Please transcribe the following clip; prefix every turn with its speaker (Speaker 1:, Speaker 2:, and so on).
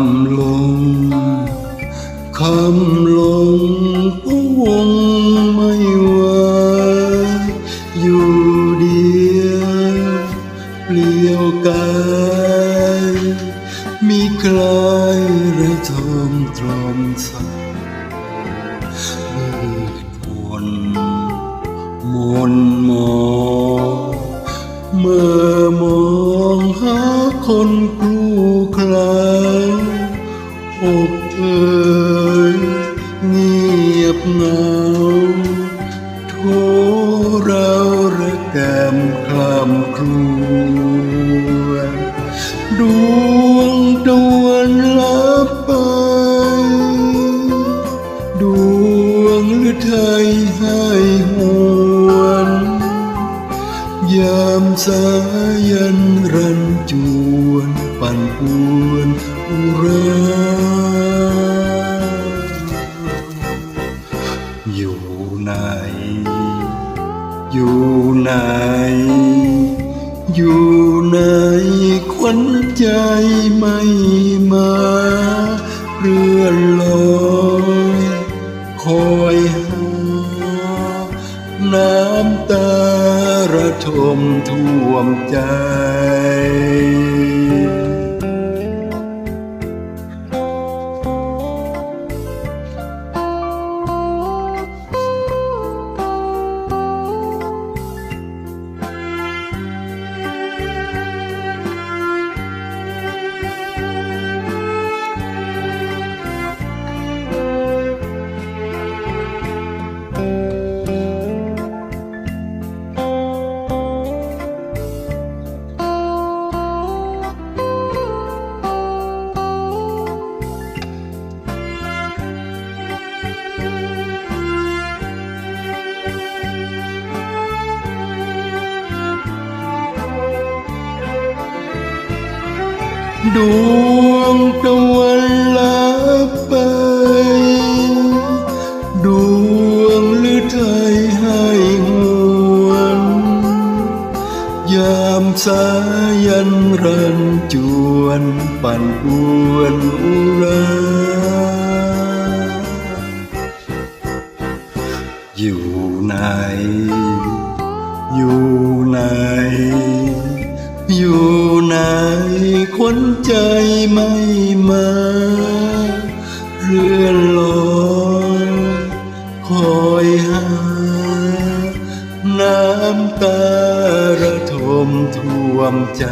Speaker 1: ำลงคำลงพวงไม่ไหวอยู่เดียวเปลี่ยวกายมีใครไรทอมตรอมสักมืดมนมนมองเมื่อมองหาคนคลูคลาย อกเอ่ยเงียบเหงาโทเราระแกมคลำครวดวงตะวันลับไปดวงฤทัยให้หวน ยามสายันรันจวน ปั่นป่วนอุราอยู่ไหน อยู่ไหน อยู่ไหนควันใจไม่มาเรื่อนลอยคอยหา น้ำตาระทมท่วมใจ ดวงตะวันลับไป ดวงฤทัยให้หวน ยามสายันรันจวนปั่นป่วนอุราอยู่ไหน อยู่ไหน อยู่ คนใจไม่มาเรื่อนลอยคอยหา น้ำตาระทมท่วมใจ